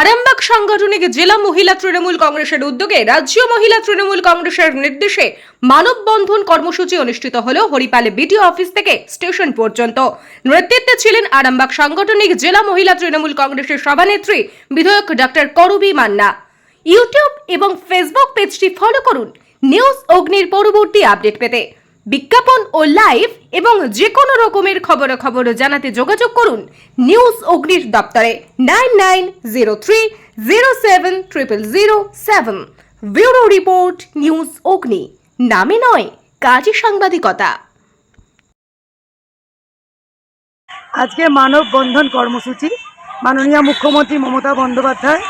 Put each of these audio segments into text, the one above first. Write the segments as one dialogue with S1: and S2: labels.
S1: Arambagh সাংগঠনিক জেলা মহিলা তৃণমূল কংগ্রেসের উদ্যোগে রাজ্য মহিলা তৃণমূল কংগ্রেসের নির্দেশে মানববন্ধন কর্মসূচি অনুষ্ঠিত হল হরিপালে বিডিও অফিস থেকে স্টেশন পর্যন্ত। নেতৃত্বে ছিলেন আরামবাগ সাংগঠনিক জেলা মহিলা তৃণমূল কংগ্রেসের সভানেত্রী বিধায়ক ডক্টর করবি মান্না। ইউটিউব এবং ফেসবুক পেজটি ফলো করুন। নিউজ অগ্নির পরবর্তী আপডেট পেতে। বিজ্ঞাপন ও লাইভ এবং যে কোনো রকমের খবরাখবর জানাতে যোগাযোগ করুন নিউজ অগ্নির দপ্তরে nine nine zero three zero seven triple zero seven. Bureau report news Agni. নামে নয়, কাজী সাংবাদিকতা।
S2: আজকে মানববন্ধন কর্মসূচি। মাননীয় মুখ্যমন্ত্রী মমতা বন্দ্যোপাধ্যায়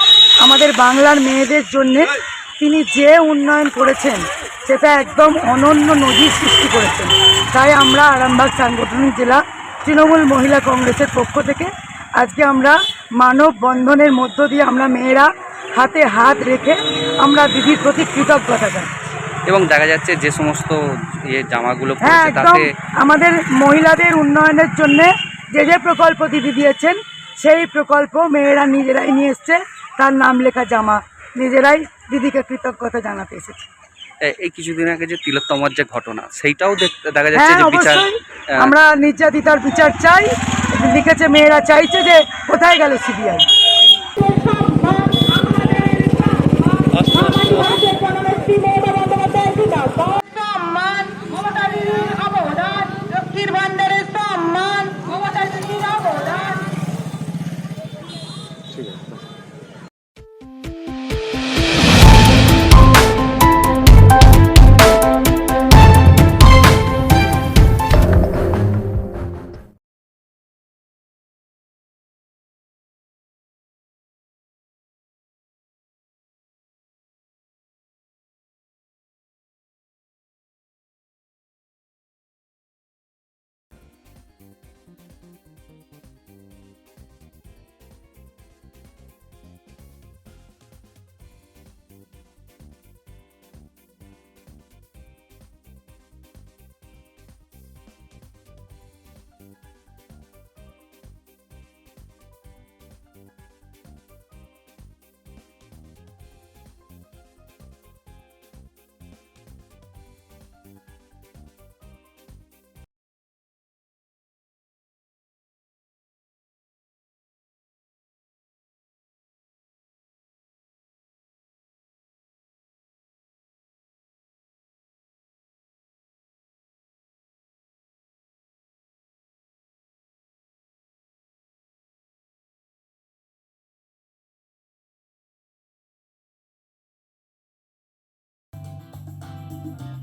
S2: আমাদের বাংলার মেয়েদের জন্য তিনি যে উন্নয়ন করেছেন সেটা একদম অনন্য নজির সৃষ্টি করেছেন তাই আমরা আরামবাগ সাংগঠনিক জেলা তৃণমূল মহিলা কংগ্রেসের পক্ষ থেকে আজকে আমরা মানববন্ধনের মধ্য দিয়ে আমরা মেয়েরা হাতে হাত রেখে আমরা দিদির প্রতি কৃতজ্ঞতা জানাই।
S3: এবং দেখা যাচ্ছে যে সমস্ত ইয়ে জামাগুলো
S2: হ্যাঁ একদম আমাদের মহিলাদের উন্নয়নের জন্য যে যে প্রকল্প দিদি দিয়েছেন সেই প্রকল্প মেয়েরা নিজেরাই নিয়ে এসছে। তার নাম লেখা জামা। নিজেরাই দিদিকে কৃতজ্ঞতা জানাতে এসেছে।
S3: এই কিছুদিন আগে যে তিলোত্তমার যে ঘটনা সেইটাও দেখা যাচ্ছে
S2: হ্যাঁ,
S3: যে বিচার
S2: আমরা নির্যাতিতার বিচার চাই। লিখেছে মেয়েরা চাইছে যে কোথায় গেল সিবিআই? ঠিক আছে। thank you